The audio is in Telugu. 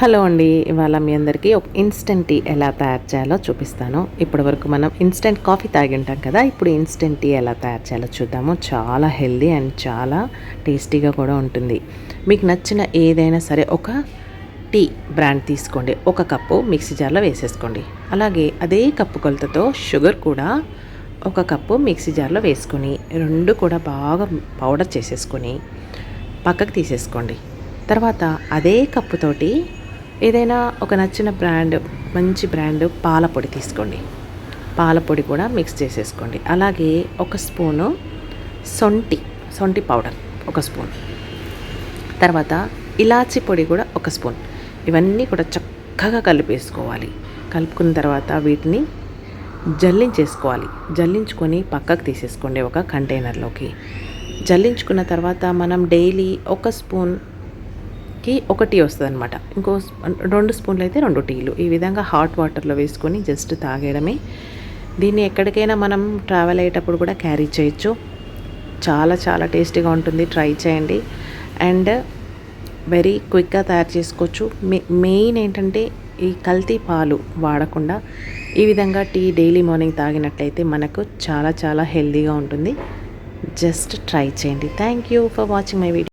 హలో అండి ఇవాళ మీ అందరికీ ఒక ఇన్స్టెంట్ టీ ఎలా తయారు చేయాలో చూపిస్తాను. ఇప్పటి వరకు మనం ఇన్స్టెంట్ కాఫీ తాగి ఉంటాం కదా ఇప్పుడు ఇన్స్టెంట్ టీ ఎలా తయారు చేయాలో చూద్దాము. చాలా హెల్దీ అండ్ చాలా టేస్టీగా కూడా ఉంటుంది. మీకు నచ్చిన ఏదైనా సరే ఒక టీ బ్రాండ్ తీసుకోండి. ఒక కప్పు మిక్సీ జార్లో వేసేసుకోండి. అలాగే అదే కప్పు కొలతతో షుగర్ కూడా ఒక కప్పు మిక్సీ జార్లో వేసుకొని రెండు కూడా బాగా పౌడర్ చేసేసుకొని పక్కకు తీసేసుకోండి. తర్వాత అదే కప్పుతోటి ఏదైనా ఒక నచ్చిన బ్రాండ్ మంచి బ్రాండ్ పాల పొడి తీసుకోండి. పాల పొడి కూడా మిక్స్ చేసేసుకోండి. అలాగే ఒక స్పూను సొంటి సొంటి పౌడర్ ఒక స్పూన్. తర్వాత ఇలాచి పొడి కూడా ఒక స్పూన్. ఇవన్నీ కూడా చక్కగా కలిపేసుకోవాలి. కలుపుకున్న తర్వాత వీటిని జల్లించేసుకోవాలి. జల్లించుకొని పక్కకు తీసేసుకోండి ఒక కంటైనర్లోకి జల్లించుకున్న తర్వాత మనం డైలీ ఒక స్పూన్ కి ఒక టీ వస్తుంది అనమాట ఇంకో రెండు స్పూన్లు అయితే రెండు టీలు. ఈ విధంగా హాట్ వాటర్లో వేసుకొని జస్ట్ తాగేయడమే. దీన్ని ఎక్కడికైనా మనం ట్రావెల్ అయ్యేటప్పుడు కూడా క్యారీ చేయొచ్చు. చాలా చాలా టేస్టీగా ఉంటుంది. ట్రై చేయండి. అండ్ వెరీ క్విక్గా తయారు చేసుకోవచ్చు. మెయిన్ ఏంటంటే ఈ కల్తీ పాలు వాడకుండా ఈ విధంగా టీ డైలీ మార్నింగ్ తాగినట్లయితే మనకు చాలా చాలా హెల్తీగా ఉంటుంది. జస్ట్ ట్రై చేయండి. Thank you for watching my video.